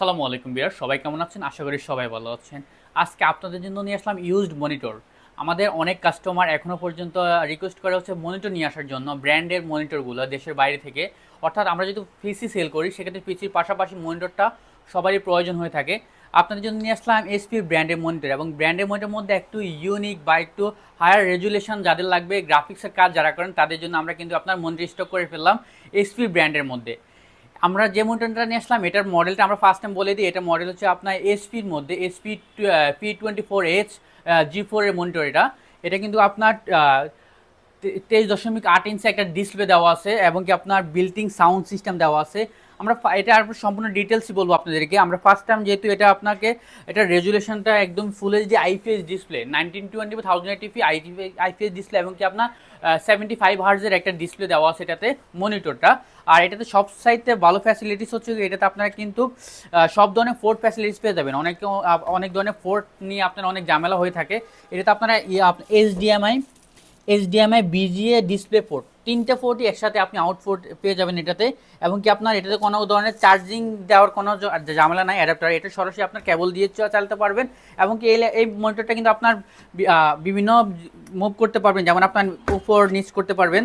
আসসালামু আলাইকুম বিয়ার সবাই কেমন আছেন? আশা করি সবাই ভালো আছেন। আজকে আপনাদের জন্য নিয়ে আসলাম ইউজড মনিটর আমাদের অনেক কাস্টমার এখনও পর্যন্ত রিকোয়েস্ট করা হচ্ছে মনিটর নিয়ে আসার জন্য ব্র্যান্ডের মনিটরগুলো দেশের বাইরে থেকে। অর্থাৎ আমরা যদি পিসি সেল করি, সেক্ষেত্রে পিসির পাশাপাশি মনিটরটা সবারই প্রয়োজন হয়ে থাকে। আপনাদের জন্য নিয়ে আসলাম এসপি ব্র্যান্ডের মনিটর এবং ব্র্যান্ডের মনিটরের মধ্যে একটু ইউনিক বা একটু হায়ার রেজুলেশন যাদের লাগবে গ্রাফিক্সের কাজ যারা করেন, তাদের জন্য আমরা কিন্তু আপনার মনিটর স্টক করে ফেললাম এসপি ব্র্যান্ডের মধ্যে। আমরা যে মনিটরটা নিয়ে আসলাম, এটার মডেলটা আমরা ফার্স্ট টাইম বলে দিই, এটা মডেল হচ্ছে আপনার এসপির মধ্যে HP P twenty four H G ফোরের মনিটর এটা। এটা কিন্তু আপনার তেইশ দশমিক আট ইঞ্চি একটা ডিসপ্লে দেওয়া আছে এবং কি আপনার বিল্টিং সাউন্ড সিস্টেম দেওয়া আছে। আমরা এটা আর সম্পূর্ণ ডিটেলসই বলব আপনাদেরকে। আমরা ফার্স্ট টাইম যেহেতু এটা আপনাকে, এটা রেজুলেশনটা একদম full HD IPS display nineteen twenty বা thousand eighty P IPS display এবং কি আপনার সেভেন্টি ফাইভ হার্জের একটা ডিসপ্লে দেওয়া আছে এটাতে মনিটরটা আর এটাতে সব সাইডে ভালো ফ্যাসিলিটিস হচ্ছে এটাতে আপনারা কিন্তু সব ধরনের ফোর্ট ফ্যাসিলিটিস পেয়ে যাবেন। অনেক অনেক ধরনের ফোর্ট নিয়ে আপনার অনেক ঝামেলা হয়ে থাকে। এটাতে আপনারা HDMI HDMI VGA display port তিনটে পোর্টই একসাথে আপনি আউট পোর্ট পেয়ে যাবেন এটাতে, এবং কি আপনার এটাতে কোনো ধরনের চার্জিং দেওয়ার কোনো ঝামেলা নাই অ্যাডাপ্টার এটা সরাসরি আপনার কেবল দিয়ে চালাতে পারবেন, এবং কি এই মনিটরটা কিন্তু আপনার বিভিন্ন মুভ করতে পারবেন, যেমন আপনার উপর নিচ করতে পারবেন,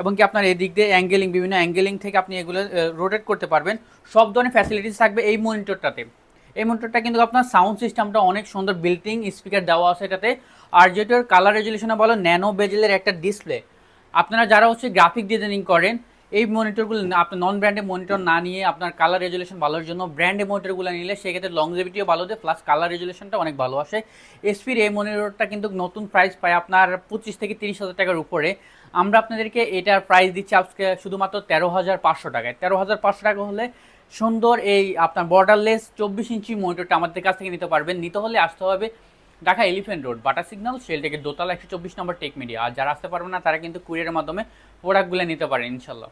এবং কি আপনার এদিক দিয়ে অ্যাঙ্গেলিং বিভিন্ন অ্যাঙ্গেলিং থেকে আপনি এগুলো রোটেট করতে পারবেন, সব ধরনের ফ্যাসিলিটিস থাকবে এই মনিটরটাতে এই মনিটরটা কিন্তু আপনার সাউন্ড সিস্টেমটা অনেক সুন্দর বিল্টিং স্পিকার দেওয়া আছে এটাতে। আর যেটার কালার রেজুলেশনে বলো ন্যানো বেজেলের একটা ডিসপ্লে আপনারা যারা হচ্ছে গ্রাফিক ডিজাইনিং করেন, এই মনিটরগুলো আপনার নন ব্র্যান্ডের মনিটর না নিয়ে আপনার কালার রেজুলেশন ভালোর জন্য ব্র্যান্ডের মনিটরগুলো নিলে সেক্ষেত্রে লংজিভিটিও ভালো দেয় প্লাস কালার রেজুলেশনটা অনেক ভালো আসে। এসপির এই মনিটরটা কিন্তু নতুন প্রাইস পায় আপনার পঁচিশ থেকে তিরিশ হাজার টাকার উপরে। আমরা আপনাদেরকে এটার প্রাইস দিচ্ছি আজকে শুধুমাত্র তেরো হাজার পাঁচশো টাকায়। তেরো হাজার পাঁচশো টাকা হলে সুন্দর এই আপনার বর্ডারলেস চব্বিশ ইঞ্চি মনিটরটা আমাদের কাছ থেকে নিতে পারবেন। নিতে হলে আসতে হবে Dhaka elephant road Bata signal শেলটেকের দোতলা একশো চব্বিশ নম্বর টেক মিডিয়া আর যারা আসতে পারবে না, তারা কিন্তু কুরিয়ারের মাধ্যমে প্রোডাক্টগুলো নিতে পারেন, ইনশাল্লাহ।